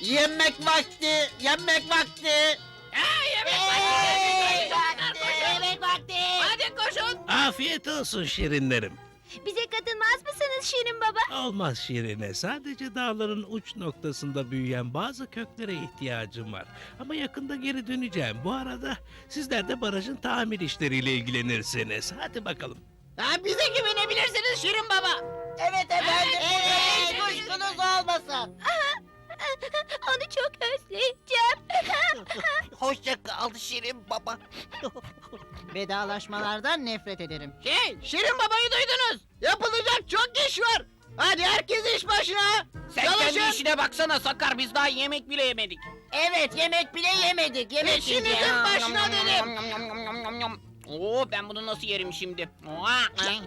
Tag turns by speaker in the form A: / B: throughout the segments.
A: Yemek vakti, yemek vakti.
B: Yemek vakti. Hadi koşun.
C: Afiyet olsun şirinlerim.
B: Bize katılmaz mısınız Şirin Baba?
C: Olmaz şirine. Sadece dağların uç noktasında büyüyen bazı köklere ihtiyacım var. Ama yakında geri döneceğim. Bu arada sizler de barajın tamir işleriyle ilgilenirsiniz. Hadi bakalım.
A: Ha, bize güvenebilirsiniz Şirin Baba. Evet efendim. Evet, kuşkunuz olmasın.
B: Onu çok özleyeceğim.
A: Hoşça kal Şirin Baba. Vedalaşmalardan nefret ederim. Şey, Şirin Baba'yı duydunuz. Yapılacak çok iş var. Hadi herkes iş başına.
D: Sen
A: Çalışın.
D: kendi işine baksana Sakar biz daha yemek bile yemedik.
A: Evet, yemek bile yemedik. Yemek İşinizin başına dedim.
D: Oo ben bunu nasıl yerim şimdi? Oha, ay.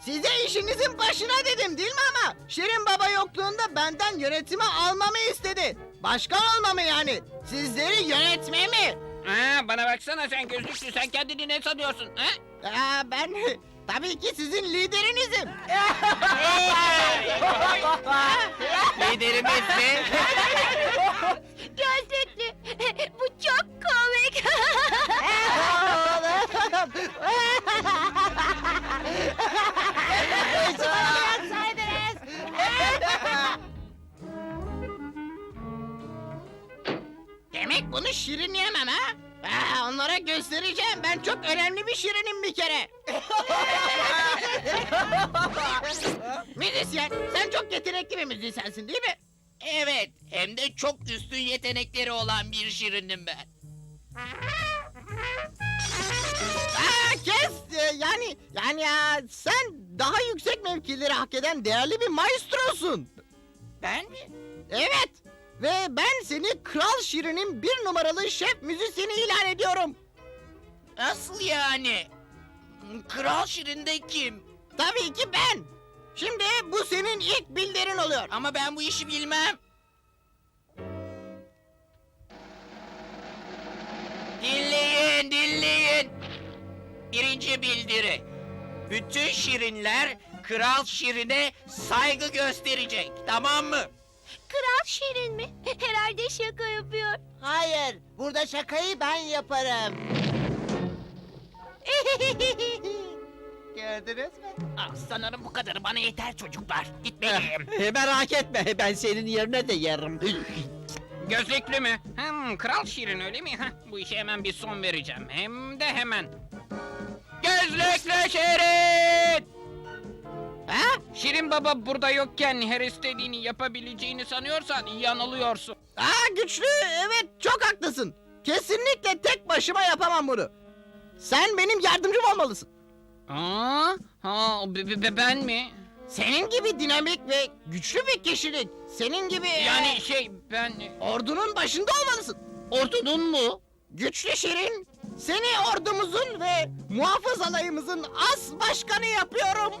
A: Size işinizin başına dedim değil mi ama? Şirin Baba yokluğunda benden yönetimi almamı istedi. Başkan olmamı yani. Sizleri yönetmemi.
D: Ha, bana baksana sen gözlüklü sen kendini ne sanıyorsun? Ha?
A: Aa, ben tabii ki sizin liderinizim.
D: Liderimiz mi?
A: göstereceğim. Ben çok önemli bir şirinim bir kere. Müzisyen, sen çok yetenekli bir müzisyensin değil mi?
D: Evet hem de çok üstün yetenekleri olan bir şirinim ben.
A: Aa, kes! Ee, yani, yani ya, sen daha yüksek mevkileri hak eden değerli bir maestrosun.
D: Ben mi?
A: Evet. Ve ben seni Kral Şirin'in bir numaralı şef müzisyeni ilan ediyorum.
D: Nasıl yani? Kral Şirin de kim?
A: Tabii ki ben. Şimdi bu senin ilk bildirin oluyor.
D: Ama ben bu işi bilmem. Dinleyin, dinleyin. Birinci bildiri. Bütün şirinler Kral Şirin'e saygı gösterecek. Tamam mı?
B: Kral Şirin mi? Herhalde şaka yapıyor.
A: Hayır, burada şakayı ben yaparım. Gördünüz mü?
D: Ah, sanırım bu kadarı bana yeter çocuklar. Gitmeliyim.
E: Merak etme ben senin yerine de yerim.
D: Gözlüklü mü? Hmm, Kral Şirin öyle mi? Heh, bu işe hemen bir son vereceğim. Hem de hemen. Gözlüklü Şirin!
A: Ha?
D: Şirin Baba burada yokken her istediğini yapabileceğini sanıyorsan yanılıyorsun.
A: Aa güçlü, evet çok haklısın. Kesinlikle tek başıma yapamam bunu. Sen benim yardımcım olmalısın.
D: Aa, ha, be- be- be- ben mi?
A: Senin gibi dinamik ve güçlü bir kişilik. Senin gibi...
D: Yani
A: e,
D: şey ben...
A: ordunun başında olmalısın.
D: Ordunun mu?
A: Güçlü Şirin, seni ordumuzun ve muhafız alayımızın as başkanı yapıyorum.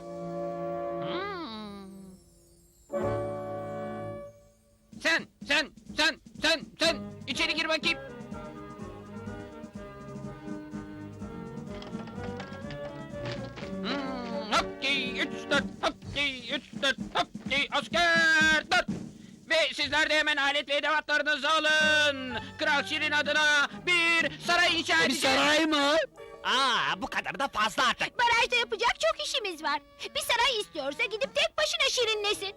D: Alet ve edevatlarınızı alın. Kral Şirin adına bir saray inşa
E: Bir
D: edeceğiz.
E: saray mı?
D: Aa, bu kadar da fazla artık.
B: Barajda yapacak çok işimiz var. Bir saray istiyorsa gidip tek başına şirinlesin.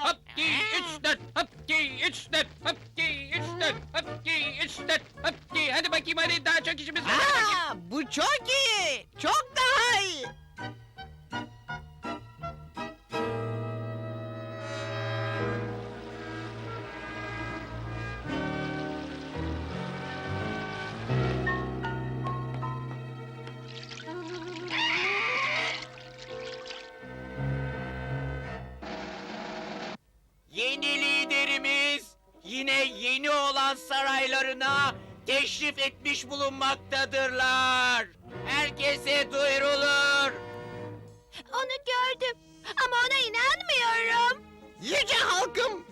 D: Hop giy üç dört hop giy üç dört hop giy üç dört hop giy üç dört hop giy hadi bakayım hadi daha çok işimiz var. Hadi bakayım.
A: Aa, bu çok iyi. Çok daha
D: olan saraylarına teşrif etmiş bulunmaktadırlar. Herkese duyurulur.
B: Onu gördüm ama ona inanmıyorum.
A: Yüce halkım.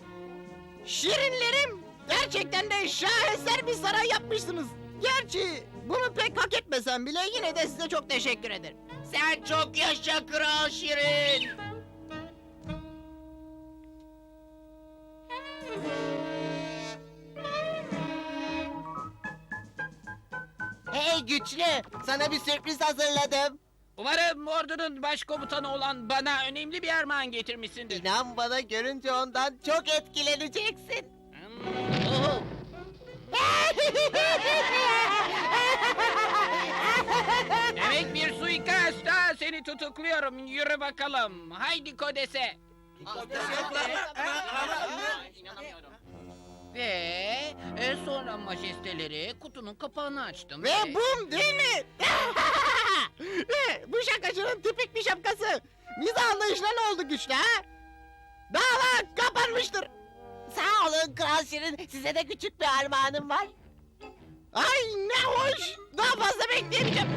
A: Şirinlerim. Gerçekten de şaheser bir saray yapmışsınız. Gerçi bunu pek hak etmesem bile yine de size çok teşekkür ederim.
E: Sen çok yaşa Kral Şirin.
A: Güçlü, sana bir sürpriz hazırladım.
D: Umarım ordunun başkomutanı olan bana önemli bir armağan getirmişsindir.
A: İnan bana görünce ondan çok etkileneceksin.
D: Hmm. Demek bir suikast ha seni tutukluyorum yürü bakalım haydi Kodes'e. Ve e, sonra majesteleri kutunun kapağını açtım.
A: Ve bum değil mi? Bu şakacının tipik bir şapkası. Mize anlayışına ne oldu güçlü ha? Dava kapanmıştır. Sağ olun Kral Şirin. Size de küçük bir armağanım var. Ay ne hoş. Daha fazla bekleyemeyeceğim.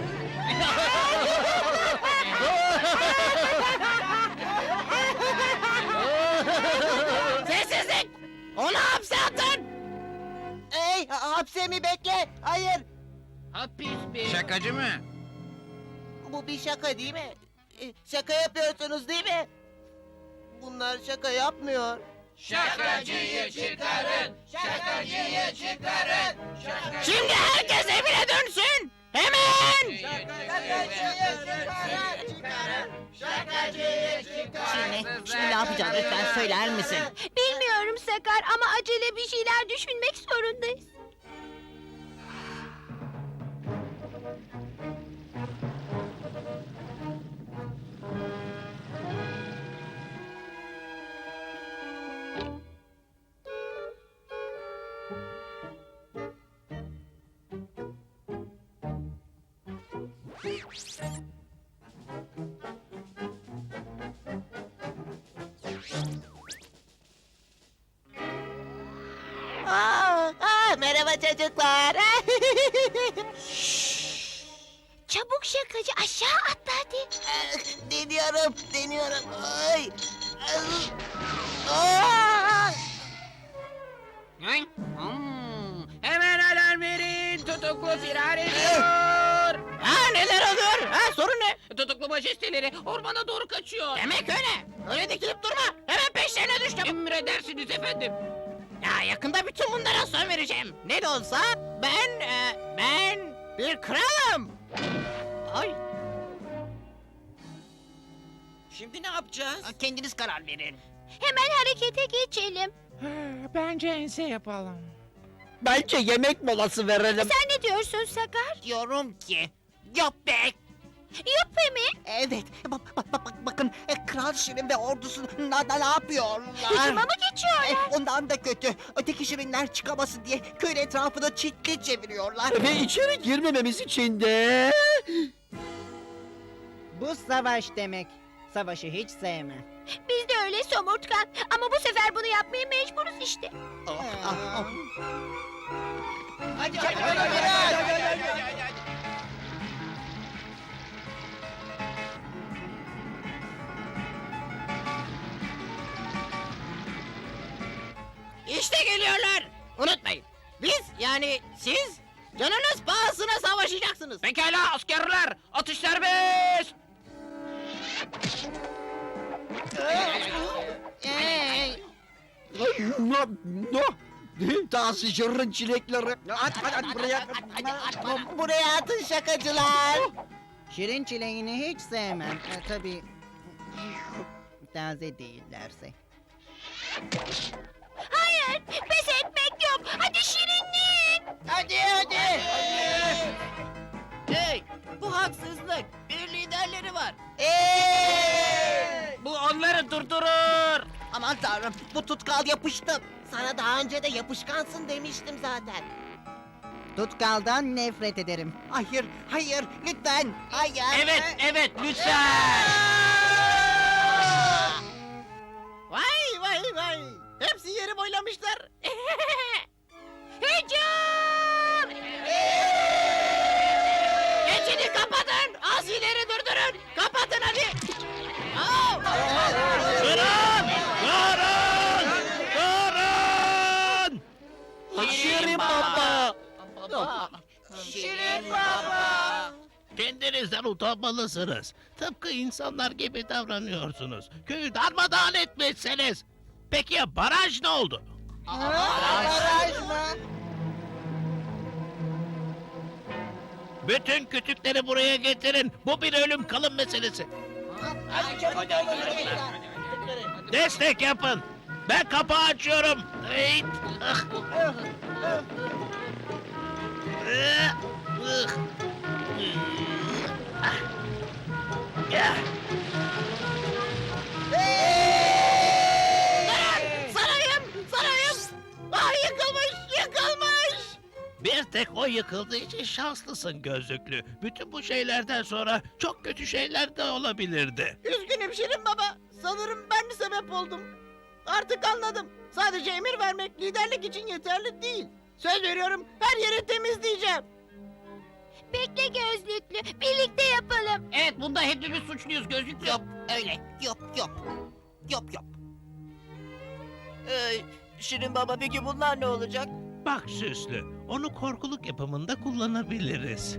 A: Sessizlik! Onu hapse atın! Ey hapse mi bekle? Hayır.
D: Hapis bir...
F: Şakacı mı?
A: Bu bir şaka değil mi? E, Şaka yapıyorsunuz değil mi? Bunlar şaka yapmıyor.
D: Şakacıyı çıkarın! Şakacıyı çıkarın!
A: Şimdi herkes evine dönsün! Hemen! Şimdi, şimdi ne yapacağız lütfen söyler misin?
B: Bilmiyorum Sakar ama acele bir şeyler düşünmek zorundayız.
A: Aa, aa, merhaba çocuklar.
B: Çabuk şakacı aşağı atla hadi.
A: deniyorum, deniyorum. Ay.
D: Ay, hmm, Hemen alarm verin! Tutuklu firar ediyor!
A: Ha neler oluyor? Ha sorun ne?
D: Tutuklu majesteleri ormana doğru kaçıyor.
A: Demek öyle. Öyle dikilip durma. Hemen peşlerine düştüm.
D: Emredersiniz efendim.
A: Ya yakında bütün bunlara son vereceğim. Ne de olsa ben, e, ben bir kralım. Ay.
E: Şimdi ne yapacağız?
A: Kendiniz karar verin.
B: Hemen harekete geçelim.
F: Bence ense yapalım.
E: Bence yemek molası verelim.
B: Sen ne diyorsun Sakar?
A: Diyorum ki, göbek.
B: Yuppie mi?
A: Evet, bak, bak, bak, bak- bakın e, Kral Şirin ve ordusu ne, ne yapıyorlar?
B: Hücuma mı
A: E,
B: geçiyorlar?
A: ondan da kötü. Öteki şirinler çıkamasın diye köyün etrafını çitli çeviriyorlar.
E: Ve içeri girmememiz için de...
G: Bu savaş demek. Savaşı hiç sevmem.
B: Biz de öyle somurtkan. Ama bu sefer bunu yapmaya mecburuz işte.
A: Ah, ah, ah.
E: Hadi, hadi, hadi, hadi,
A: İşte geliyorlar. Unutmayın. Biz yani siz canınız pahasına savaşacaksınız.
D: Pekala askerler, atış serbest!
E: Daha sıcırın çilekleri. Hadi, hadi, hadi buraya.
A: bu- buraya atın şakacılar.
G: Şirin çileğini hiç sevmem. E, tabii taze değillerse.
B: Hayır, pes etmek yok. Hadi şirinlik.
A: Hadi hadi.
E: Hey, bu haksızlık. Bir liderleri var.
D: Bu onları durdurur!
A: Aman tanrım bu tutkal yapıştı. Sana daha önce de yapışkansın demiştim zaten.
G: Tutkaldan nefret ederim.
A: Hayır, hayır, lütfen, hayır.
D: Evet, evet lütfen!
A: Boylamışlar.
B: Hücum!
A: Geçidi kapatın. Asileri durdurun. Kapatın hadi.
C: Durun! Durun! Durun!
E: Şirin baba.
A: Şirin baba.
C: Kendinizden utanmalısınız. Tıpkı insanlar gibi davranıyorsunuz. Köyü darmadağın etmişsiniz. Peki ya baraj ne oldu?
G: Baraj mı?
C: Bütün kütükleri buraya getirin. Bu bir ölüm kalım meselesi.
A: Hadi çabuk çocuklar.
C: Destek yapın. Ben kapağı açıyorum. Hey. Ah. Yıkıldığı için şanslısın gözlüklü. Bütün bu şeylerden sonra çok kötü şeyler de olabilirdi.
A: Üzgünüm Şirin Baba. Sanırım ben sebep oldum. Artık anladım. Sadece emir vermek liderlik için yeterli değil. Söz veriyorum her yeri temizleyeceğim.
B: Bekle gözlüklü. Birlikte yapalım.
D: Evet bunda hepimiz suçluyuz gözlüklü.
A: Yop öyle yop yop. Yop yop. Ee, Şirin Baba peki bunlar ne olacak?
C: Bak süslü, onu korkuluk yapımında kullanabiliriz.